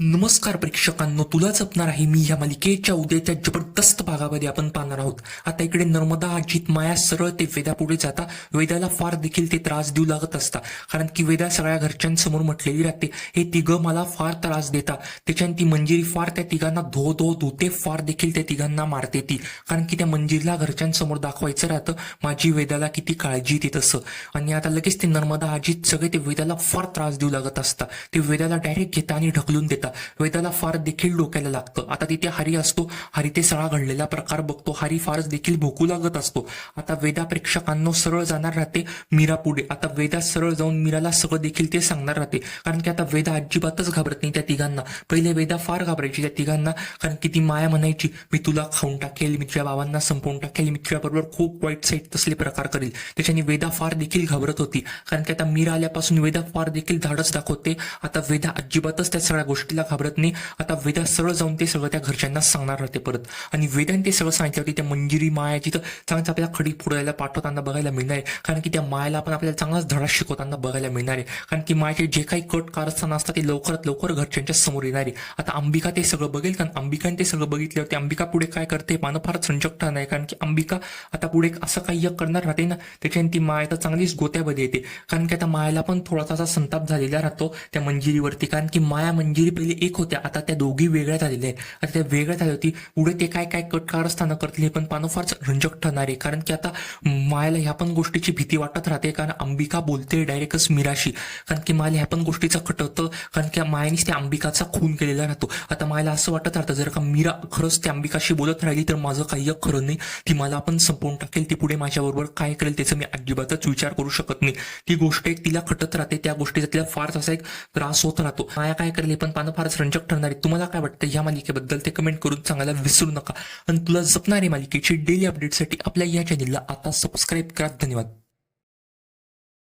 नमस्कार प्रेक्षकांनो तुला जपणार आहे मी या मालिकेच्या उद्याच्या जबरदस्त भागामध्ये आपण पाहणार आहोत. आता इकडे नर्मदा अजित माया सरळ ते वेदा पुढे जाता. वेदाला फार देखील ते त्रास देऊ लागत असता. कारण की वेदा सगळ्या घरच्यांसमोर म्हटलेली राहते. हे तिघं मला फार त्रास देता. त्याच्याने ती मंजिरी फार त्या तिघांना धो धो धुते फार देखील त्या तिघांना मारते ती. कारण की त्या मंजिरीला घरच्यांसमोर दाखवायचं राहतं. माझी वेदाला किती काळजी येते तसं. आणि आता लगेच ते नर्मदा अजित सगळे ते वेदाला फार त्रास देऊ लागत असता. ते वेदाला डायरेक्ट घेता आणि ढकलून देता वेदाला फार देखील डोक्याला लागतं. आता तिथे हरी असतो. हरी ते सळा घडलेला प्रकार बघतो. हरी फारच देखील भोकू लागत असतो. आता वेदा प्रेक्षकांनो सरळ जाणार राहते मीरा पुढे. आता वेदा सरळ जाऊन मीराला सगळं देखील ते सांगणार राहते. कारण की आता वेदा अजिबातच घाबरत नाही त्या तिघांना. पहिले वेदा फार घाबरायची त्या तिघांना. कारण की ती माया म्हणायची मी तुला खाऊन टाकेल मी तुझ्या बाबांना संपवून टाकेल मी तुझ्याबरोबर खूप वाईट साईट तसले प्रकार करेल. त्याच्याने वेदा फार देखील घाबरत होती. कारण की आता मीरा आल्यापासून वेदा फार देखील धाडस दाखवते. आता वेदा अजिबातच त्या सगळ्या गोष्टी तिला घाबरत नाही. आता वेदा सरळ जाऊन ते सगळं त्या घरच्यांना सांगणार राहते परत. आणि वेदाने ते सगळं सांगितलं की त्या मंजिरी मायाची तर चांगलं आपल्याला खडी फोडायला पाठवताना बघायला मिळणार आहे. कारण की त्या मायाला पण आपल्याला चांगलाच धडा शिकवताना बघायला मिळणार आहे. कारण की मायाचे जे काही कट कारस्थान असतात ते लवकरात लवकर घरच्यांच्या समोर येणार आहे. आता अंबिका ते सगळं बघेल. कारण अंबिकाने ते सगळं बघितल्यावरती अंबिका पुढे काय करते? मानं फारच संचकता नाही. कारण की अंबिका आता पुढे असं काही करणार राहते ना त्याच्याने ती माया तर चांगलीच गोत्यामध्ये येते. कारण की आता मायाला पण थोडासा असा संताप झालेला राहतो त्या मंजिरीवरती. कारण की माया मंजिरी पहिले एक होत्या आता त्या दोघी वेगळ्या झालेल्या आहेत. आता त्या वेगळ्या झाल्या होती. पुढे ते काय काय कट कारस्थानं करतील हे पण पानं फारच रंजक ठरणार आहे. कारण की आता मायाला ह्या पण गोष्टीची भीती वाटत राहते. कारण अंबिका बोलते डायरेक्टच मीराशी. कारण की मायाला ह्या पण गोष्टीचं खटवतं कारण की मायानेच त्या अंबिकाचा खून केलेला राहतो. आता मायाला असं वाटत राहतं जर का मीरा खरंच त्या अंबिकाशी बोलत राहिली तर माझं काही खरं नाही. ती मला आपण संपवून टाकेल. ती पुढे माझ्याबरोबर काय करेल त्याचं मी अजिबातच विचार करू शकत नाही. ती गोष्ट एक तिला खटत राहते. त्या गोष्टीचा तिला फारच असा एक त्रास होत राहतो. माया काय करेल पण पानं फारच रंजक ठरणार आहे. तुम्हाला काय वाटतं या मालिकेबद्दल? ते कमेंट करून सांगायला विसरू नका. आणि तुला जपणारी मालिकेची डेली अपडेटसाठी आपल्या या चॅनलला आता सबस्क्राईब करा. धन्यवाद.